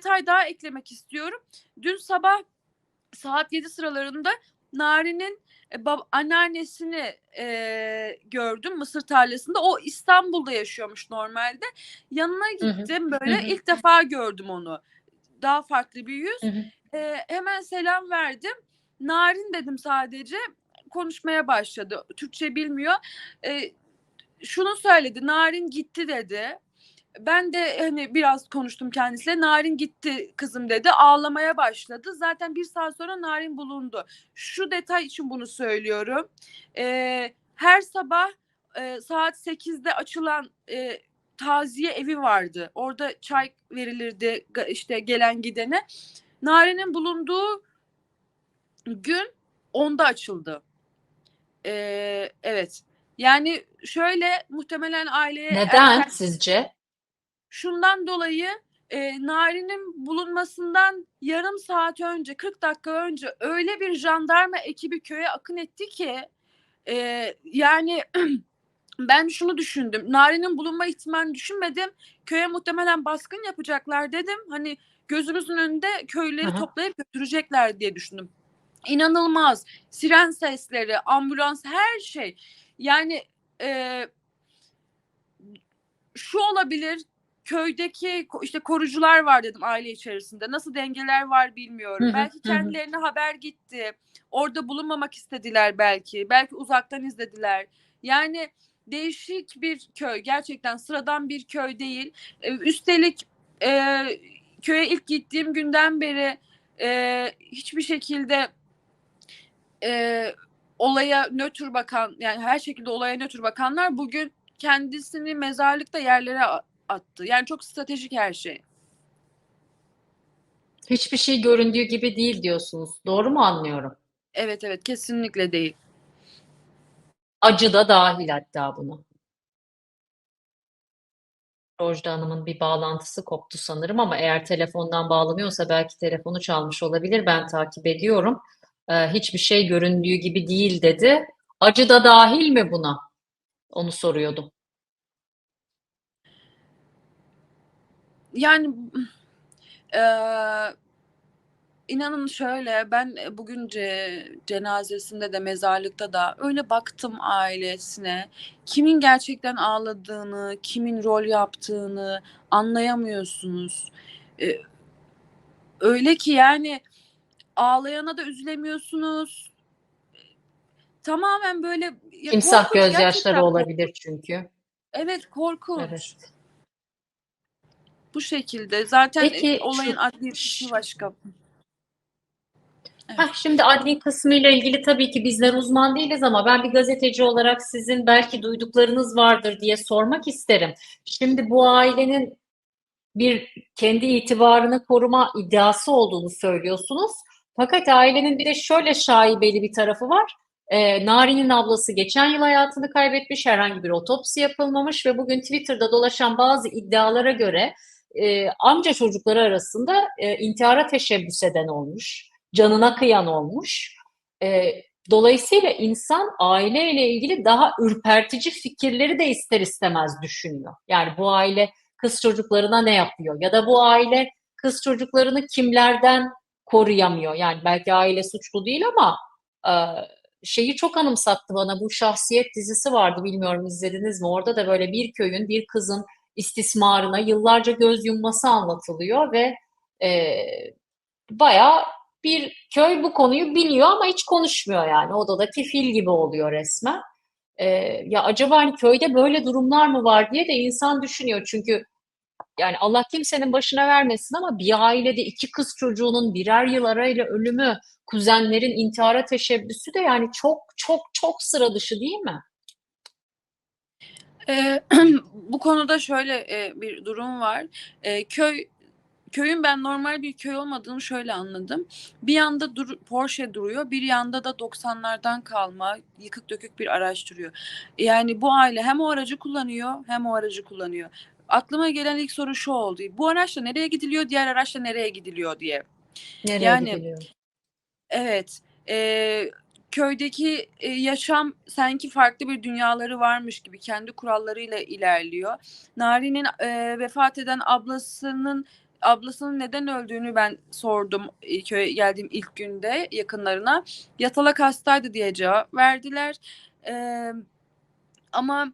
detay daha eklemek istiyorum. Dün sabah saat 7 sıralarında Nari'nin e, anneannesini e, gördüm Mısır tarlasında. O İstanbul'da yaşıyormuş normalde. Yanına Hı hı. gittim böyle Hı hı. ilk defa gördüm onu. Daha farklı bir yüz. Hı hı. E, hemen selam verdim. Narin dedim sadece. Konuşmaya başladı. Türkçe bilmiyor. E, şunu söyledi. Narin gitti dedi. Ben de hani biraz konuştum kendisiyle. Narin gitti kızım dedi. Ağlamaya başladı. Zaten bir saat sonra Narin bulundu. Şu detay için bunu söylüyorum. Ee, her sabah e, saat 8'de açılan e, taziye evi vardı. Orada çay verilirdi işte gelen gidene. Narin'in bulunduğu gün onda açıldı. Ee, evet. Yani şöyle muhtemelen aileye Neden erken- sizce? Şundan dolayı e, Nari'nin bulunmasından yarım saat önce, 40 dakika önce öyle bir jandarma ekibi köye akın etti ki e, yani ben şunu düşündüm. Nari'nin bulunma ihtimalini düşünmedim. Köye muhtemelen baskın yapacaklar dedim. Hani gözümüzün önünde köyleri hı. toplayıp götürecekler diye düşündüm. İnanılmaz. Siren sesleri, ambulans, her şey. Yani e, şu olabilir köydeki işte korucular var dedim aile içerisinde. Nasıl dengeler var bilmiyorum. Hı hı, belki hı hı. kendilerine haber gitti. Orada bulunmamak istediler belki. Belki uzaktan izlediler. Yani değişik bir köy. Gerçekten sıradan bir köy değil. Ee, üstelik e, köye ilk gittiğim günden beri e, hiçbir şekilde e, olaya nötr bakan yani her şekilde olaya nötr bakanlar bugün kendisini mezarlıkta yerlere attı. Yani çok stratejik her şey. Hiçbir şey göründüğü gibi değil diyorsunuz. Doğru mu anlıyorum? Evet evet kesinlikle değil. Acı da dahil hatta buna. Rojda Hanım'ın bir bağlantısı koptu sanırım ama eğer telefondan bağlanıyorsa belki telefonu çalmış olabilir. Ben takip ediyorum. Ee, hiçbir şey göründüğü gibi değil dedi. Acı da dahil mi buna? Onu soruyordum. Yani eee inanın şöyle ben bugün ce- cenazesinde de mezarlıkta da öyle baktım ailesine. Kimin gerçekten ağladığını, kimin rol yaptığını anlayamıyorsunuz. Eee, öyle ki yani ağlayana da üzülemiyorsunuz. Tamamen böyle ya Timsah gözyaşları olabilir çünkü. Evet korkunç. Evet. Bu şekilde. Zaten Peki olayın şu- adli kısmı başka. Heh, şimdi adli kısmıyla ilgili tabii ki bizler uzman değiliz ama ben bir gazeteci olarak sizin belki duyduklarınız vardır diye sormak isterim. Şimdi bu ailenin bir kendi itibarını koruma iddiası olduğunu söylüyorsunuz. Fakat ailenin bir de şöyle şaibeli bir tarafı var. Ee, Nari'nin ablası geçen yıl hayatını kaybetmiş, herhangi bir otopsi yapılmamış ve bugün Twitter'da dolaşan bazı iddialara göre e, amca çocukları arasında e, intihara teşebbüs eden olmuş, canına kıyan olmuş. E, dolayısıyla insan aileyle ilgili daha ürpertici fikirleri de ister istemez düşünüyor. Yani bu aile kız çocuklarına ne yapıyor? Ya da bu aile kız çocuklarını kimlerden koruyamıyor? Yani belki aile suçlu değil ama e, şeyi çok anımsattı bana. Bu Şahsiyet dizisi vardı bilmiyorum izlediniz mi? Orada da böyle bir köyün bir kızın istismarına yıllarca göz yumması anlatılıyor ve e, bayağı bir köy bu konuyu biliyor ama hiç konuşmuyor yani. Odadaki fil gibi oluyor resmen. E, ya acaba hani köyde böyle durumlar mı var diye de insan düşünüyor. Çünkü yani Allah kimsenin başına vermesin ama bir ailede iki kız çocuğunun birer yıl arayla ölümü, kuzenlerin intihara teşebbüsü de yani çok çok çok sıra dışı değil mi? Bu konuda şöyle e, bir durum var. Ee, köy köyün ben normal bir köy olmadığını şöyle anladım. Bir yanda dur, Porsche duruyor, bir yanda da 90'lardan kalma yıkık dökük bir araç duruyor. Yani bu aile hem o aracı kullanıyor hem o aracı kullanıyor. Aklıma gelen ilk soru şu oldu. Bu araçla nereye gidiliyor, diğer araçla nereye gidiliyor diye. Nereye Yani- gidiliyor? Evet. eee, köydeki e, yaşam sanki farklı bir dünyaları varmış gibi kendi kurallarıyla ilerliyor. Nari'nin e, vefat eden ablasının ablasının neden öldüğünü ben sordum e, köye geldiğim ilk günde yakınlarına. Yatalak hastaydı diye cevap verdiler. Ee, ama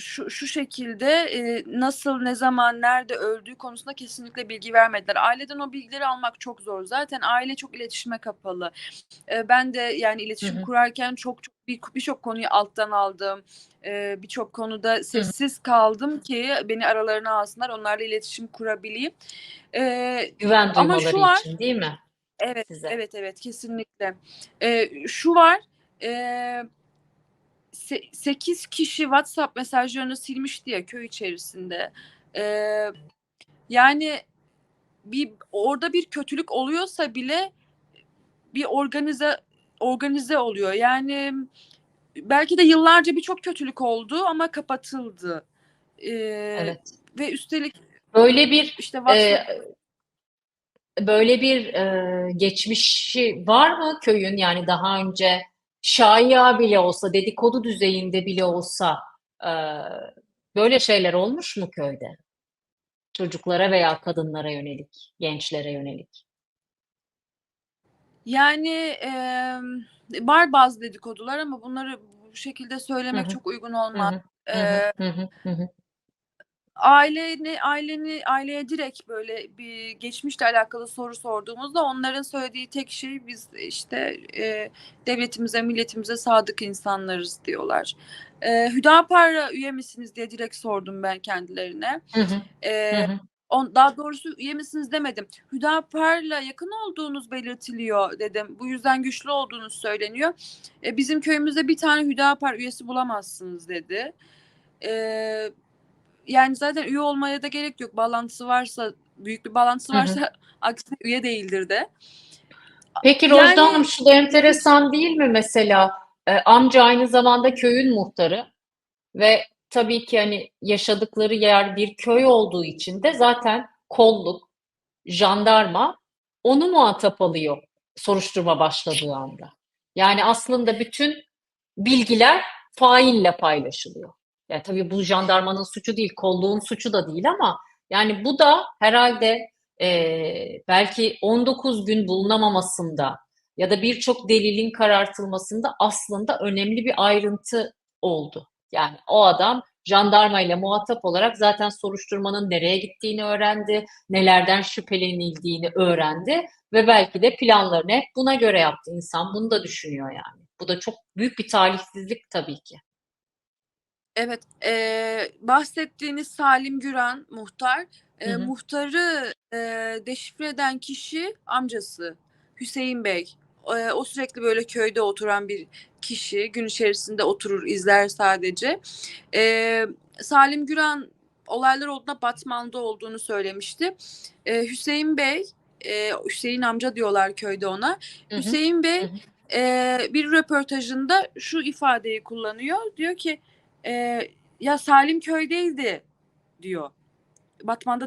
şu, şu şekilde e, nasıl, ne zaman, nerede öldüğü konusunda kesinlikle bilgi vermediler. Aileden o bilgileri almak çok zor. Zaten aile çok iletişime kapalı. E, ben de yani iletişim Hı hı. kurarken çok çok bir- birçok konuyu alttan aldım. E, birçok konuda sessiz kaldım ki beni aralarına alsınlar, onlarla iletişim kurabileyim. E, Güven Ama şu var- için değil mi? Evet, Size. evet, evet, kesinlikle. Ee, şu var, ee, 8 kişi WhatsApp mesajlarını silmişti ya köy içerisinde. Ee, yani bir orada bir kötülük oluyorsa bile bir organize organize oluyor. Yani belki de yıllarca birçok kötülük oldu ama kapatıldı. Ee, Evet. Ve üstelik Böyle bir işte WhatsApp Ee, böyle bir e, geçmişi var mı köyün? Yani daha önce şaiya bile olsa, dedikodu düzeyinde bile olsa e, böyle şeyler olmuş mu köyde? Çocuklara veya kadınlara yönelik, gençlere yönelik. Yani em, var bazı dedikodular ama bunları bu şekilde söylemek Hı hı. çok uygun olmaz. hı, hı Ee, hı, hı hı. Aileni aileni aileye direkt böyle bir geçmişle alakalı soru sorduğumuzda onların söylediği tek şey biz işte e, devletimize milletimize sadık insanlarız diyorlar. E, Hüdapar'a üye misiniz diye direkt sordum ben kendilerine. Hı hı, E, hı hı. on, daha doğrusu üye misiniz demedim. Hüdapar'la yakın olduğunuz belirtiliyor dedim. Bu yüzden güçlü olduğunuz söyleniyor. E, bizim köyümüzde bir tane Hüdapar üyesi bulamazsınız dedi. E, yani zaten üye olmaya da gerek yok. Bağlantısı varsa, büyük bir bağlantısı Hı hı. varsa aksine üye değildir de. Peki Yani- Rozda Hanım şu da enteresan değil mi mesela? E, amca aynı zamanda köyün muhtarı ve tabii ki hani yaşadıkları yer bir köy olduğu için de zaten kolluk, jandarma onu muhatap alıyor soruşturma başladığı anda. Yani aslında bütün bilgiler faille paylaşılıyor. Yani tabii bu jandarmanın suçu değil, kolluğun suçu da değil ama yani bu da herhalde eee, belki 19 gün bulunamamasında ya da birçok delilin karartılmasında aslında önemli bir ayrıntı oldu. Yani o adam jandarma ile muhatap olarak zaten soruşturmanın nereye gittiğini öğrendi, nelerden şüphelenildiğini öğrendi ve belki de planlarını hep buna göre yaptı. İnsan bunu da düşünüyor yani. Bu da çok büyük bir talihsizlik tabii ki. Evet, eee, bahsettiğiniz Salim Güran muhtar, eee, Hı hı. muhtarı eee, deşifre eden kişi amcası Hüseyin Bey. Eee, o sürekli böyle köyde oturan bir kişi, gün içerisinde oturur izler sadece. Eee, Salim Güran olaylar olduğunda Batman'da olduğunu söylemişti. Eee, Hüseyin Bey, eee, Hüseyin amca diyorlar köyde ona. Hı hı. Hüseyin Bey Hı hı. eee, bir röportajında şu ifadeyi kullanıyor. Diyor ki eee, ya Salim köydeydi diyor. Batman'da